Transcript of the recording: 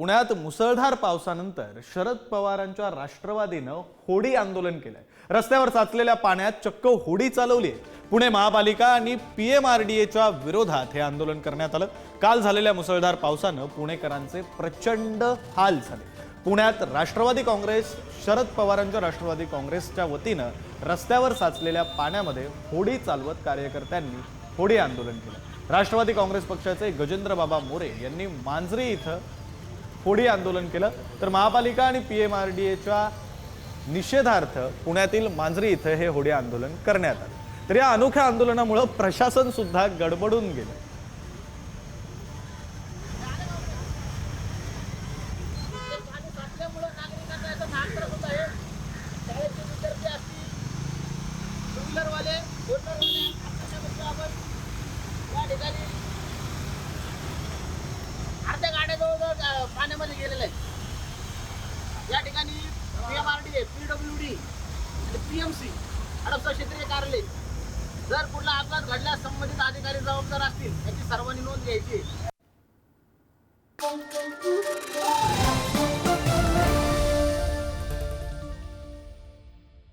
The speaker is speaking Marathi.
पुण्यात मुसळधार पावसानंतर शरद पवारांच्या राष्ट्रवादीनं होडी आंदोलन केलंय. रस्त्यावर साचलेल्या पाण्यात चक्क होडी चालवली पुणे महापालिका आणि पी एम आर डी एच्या विरोधात हे आंदोलन करण्यात आलं. काल झालेल्या मुसळधार पावसानं पुणेकरांचे प्रचंड हाल झाले. पुण्यात राष्ट्रवादी काँग्रेस शरद पवारांच्या राष्ट्रवादी काँग्रेसच्या वतीनं रस्त्यावर साचलेल्या पाण्यामध्ये होडी चालवत कार्यकर्त्यांनी होडी आंदोलन केलं. राष्ट्रवादी काँग्रेस पक्षाचे गजेंद्र बाबा मोरे यांनी मांजरी इथं होडी आंदोलन केलं. तर महापालिका आणि पी एम आर डी एच्या निषेधार्थ पुण्यातील मांजरी इथं हे होडी आंदोलन करण्यात आलं. तर या अनोख्या आंदोलनामुळं प्रशासन सुद्धा गडबडून गेलं. ठिकाणी आणि हडपसर क्षेत्रीय कार्यालय. जर कुठला अपघात घडल्यास संबंधित अधिकारी जबाबदार असतील याची सर्वांनी नोंद घ्यायची